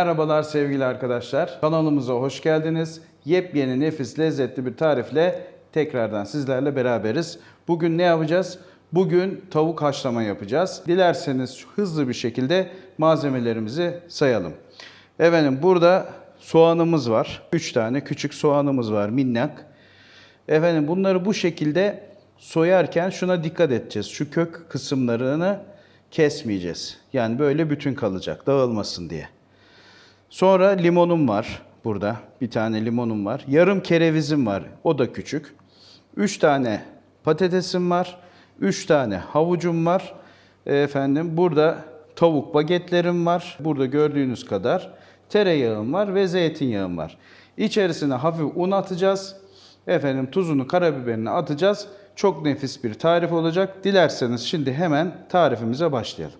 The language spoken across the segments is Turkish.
Merhabalar sevgili arkadaşlar. Kanalımıza hoş geldiniz. Yepyeni nefis lezzetli bir tarifle tekrardan sizlerle beraberiz. Bugün ne yapacağız? Bugün tavuk haşlama yapacağız. Dilerseniz hızlı bir şekilde malzemelerimizi sayalım. Efendim burada soğanımız var. 3 tane küçük soğanımız var minnak. Efendim bunları bu şekilde soyarken şuna dikkat edeceğiz. Şu kök kısımlarını kesmeyeceğiz. Yani böyle bütün kalacak dağılmasın diye. Sonra limonum var burada. Bir tane limonum var. Yarım kerevizim var. O da küçük. Üç tane patatesim var. Üç tane havucum var. Efendim burada tavuk bagetlerim var. Burada gördüğünüz kadar tereyağım var ve zeytinyağım var. İçerisine hafif un atacağız. Efendim tuzunu, karabiberini atacağız. Çok nefis bir tarif olacak. Dilerseniz şimdi hemen tarifimize başlayalım.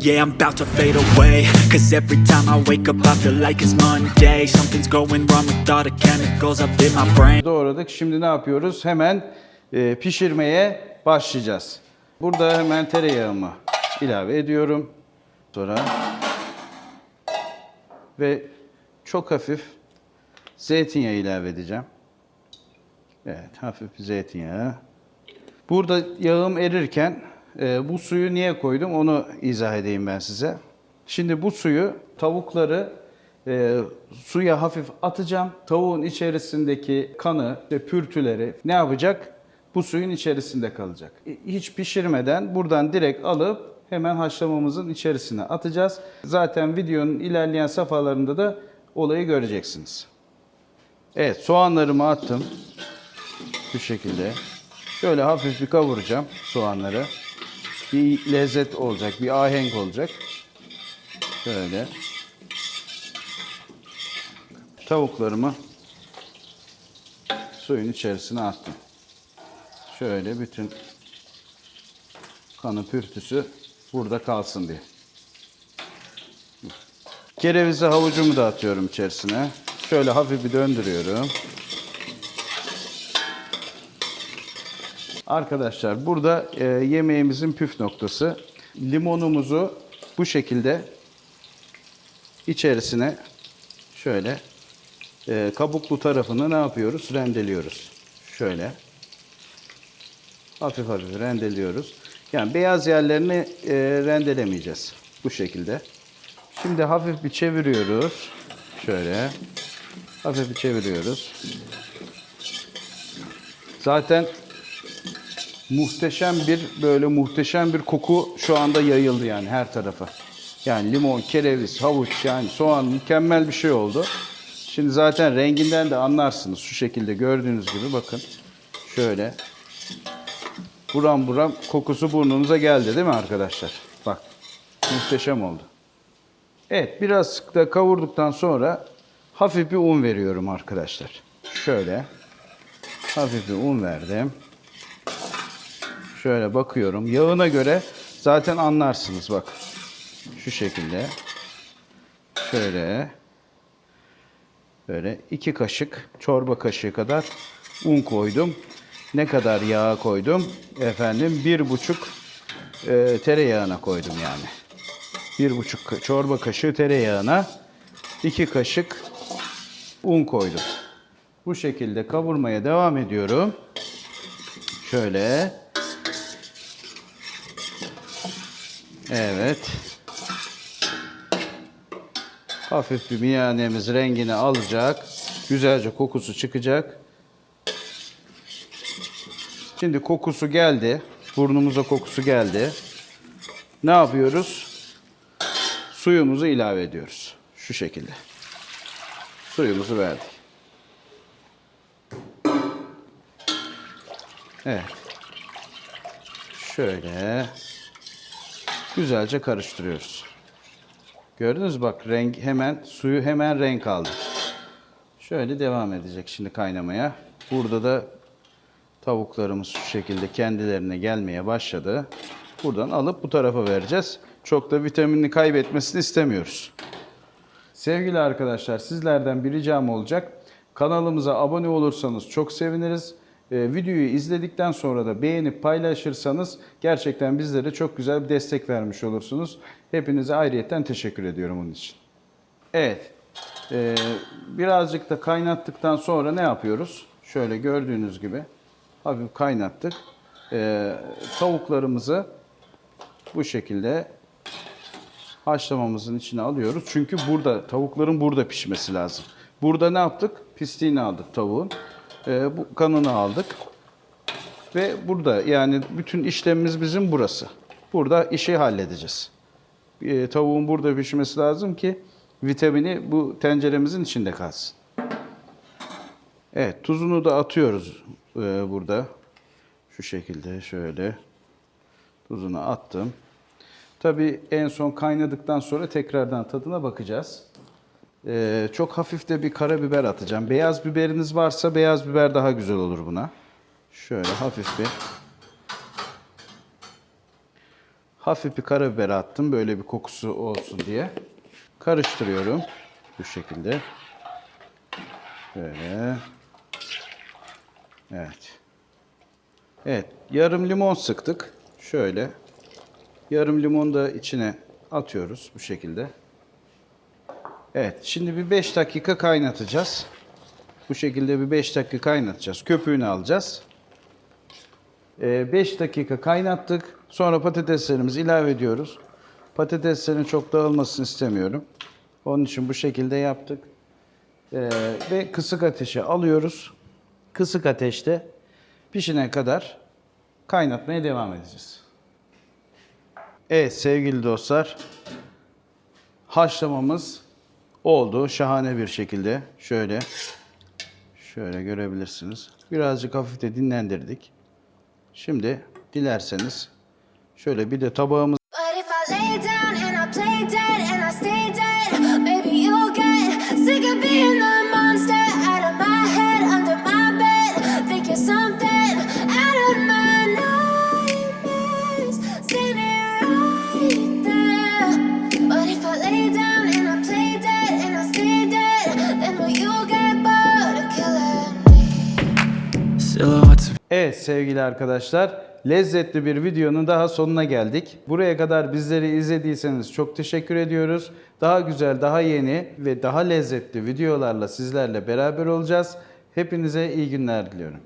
Yeah, I'm about to fade away Cause every time I wake up I feel like it's Monday Something's going wrong with all the chemicals up in my brain Doğradık. Şimdi ne yapıyoruz? Hemen e, pişirmeye başlayacağız. Burada hemen tereyağımı ilave ediyorum. Sonra ve çok hafif zeytinyağı ilave edeceğim. Evet, hafif bir zeytinyağı. Burada yağım erirken e, bu suyu niye koydum onu izah edeyim ben size. Şimdi bu suyu tavukları e, suya hafif atacağım. Tavuğun içerisindeki kanı ve pürtüleri ne yapacak? Bu suyun içerisinde kalacak. E, Hiç pişirmeden buradan direkt alıp hemen haşlamamızın içerisine atacağız. Zaten videonun ilerleyen safhalarında da olayı göreceksiniz. Evet soğanlarımı attım. Bu şekilde. Şöyle hafif bir kavuracağım soğanları. Bir lezzet olacak, bir ahenk olacak. Şöyle. Tavuklarımı suyun içerisine attım. Şöyle bütün kanı pürtüsü burada kalsın diye. Kerevizi havucumu da atıyorum içerisine. Şöyle hafif bir döndürüyorum. Arkadaşlar burada e, yemeğimizin püf noktası limonumuzu bu şekilde içerisine şöyle e, kabuklu tarafını ne yapıyoruz? Rendeliyoruz. Şöyle. Hafif hafif rendeliyoruz. Yani beyaz yerlerini e, rendelemeyeceğiz. Bu şekilde. Şimdi hafif bir çeviriyoruz. Şöyle. Hafif bir çeviriyoruz. Zaten muhteşem bir böyle muhteşem bir koku şu anda yayıldı yani her tarafa. Yani limon, kereviz, havuç yani soğan mükemmel bir şey oldu. Şimdi zaten renginden de anlarsınız şu şekilde gördüğünüz gibi bakın. Şöyle. Buram buram kokusu burnunuza geldi değil mi arkadaşlar? Bak muhteşem oldu. Evet biraz da kavurduktan sonra hafif bir un veriyorum arkadaşlar. Şöyle. Hafif bir un verdim. Şöyle bakıyorum. Yağına göre zaten anlarsınız bak. Şu şekilde. Şöyle. Böyle iki kaşık, çorba kaşığı kadar un koydum. Ne kadar yağ koydum? Efendim bir buçuk e, tereyağına koydum yani. Bir buçuk çorba kaşığı tereyağına iki kaşık un koydum. Bu şekilde kavurmaya devam ediyorum. Şöyle. Evet. Hafif bir miyanemiz rengini alacak. Güzelce kokusu çıkacak. Şimdi kokusu geldi. Burnumuza kokusu geldi. Ne yapıyoruz? Suyumuzu ilave ediyoruz. Şu şekilde. Suyumuzu verdik. Evet. Şöyle güzelce karıştırıyoruz. Gördünüz bak renk hemen suyu hemen renk aldı. Şöyle devam edecek şimdi kaynamaya. Burada da tavuklarımız şu şekilde kendilerine gelmeye başladı. Buradan alıp bu tarafa vereceğiz. Çok da vitaminini kaybetmesini istemiyoruz. Sevgili arkadaşlar sizlerden bir ricam olacak. Kanalımıza abone olursanız çok seviniriz. Ee, videoyu izledikten sonra da beğenip paylaşırsanız gerçekten bizlere çok güzel bir destek vermiş olursunuz. Hepinize ayrıyeten teşekkür ediyorum onun için. Evet. Ee, birazcık da kaynattıktan sonra ne yapıyoruz? Şöyle gördüğünüz gibi hafif kaynattık. Ee, tavuklarımızı bu şekilde haşlamamızın içine alıyoruz. Çünkü burada tavukların burada pişmesi lazım. Burada ne yaptık? Pisliğini aldık tavuğun. Ee, bu kanını aldık. Ve burada yani bütün işlemimiz bizim burası. Burada işi halledeceğiz. Ee, tavuğun burada pişmesi lazım ki vitamini bu tenceremizin içinde kalsın. Evet tuzunu da atıyoruz e, burada. Şu şekilde şöyle tuzunu attım. Tabii en son kaynadıktan sonra tekrardan tadına bakacağız. Ee, çok hafif de bir karabiber atacağım. Beyaz biberiniz varsa beyaz biber daha güzel olur buna. Şöyle hafif bir hafif bir karabiber attım böyle bir kokusu olsun diye. Karıştırıyorum bu şekilde. Böyle. Evet. Evet, yarım limon sıktık. Şöyle. Yarım limonu da içine atıyoruz bu şekilde. Evet, şimdi bir 5 dakika kaynatacağız. Bu şekilde bir 5 dakika kaynatacağız. Köpüğünü alacağız. 5 dakika kaynattık. Sonra patateslerimizi ilave ediyoruz. Patateslerin çok dağılmasını istemiyorum. Onun için bu şekilde yaptık. Ee, ve kısık ateşe alıyoruz. Kısık ateşte pişene kadar kaynatmaya devam edeceğiz. Evet sevgili dostlar. Haşlamamız oldu şahane bir şekilde. Şöyle şöyle görebilirsiniz. Birazcık hafif de dinlendirdik. Şimdi dilerseniz şöyle bir de tabağımız Evet sevgili arkadaşlar, lezzetli bir videonun daha sonuna geldik. Buraya kadar bizleri izlediyseniz çok teşekkür ediyoruz. Daha güzel, daha yeni ve daha lezzetli videolarla sizlerle beraber olacağız. Hepinize iyi günler diliyorum.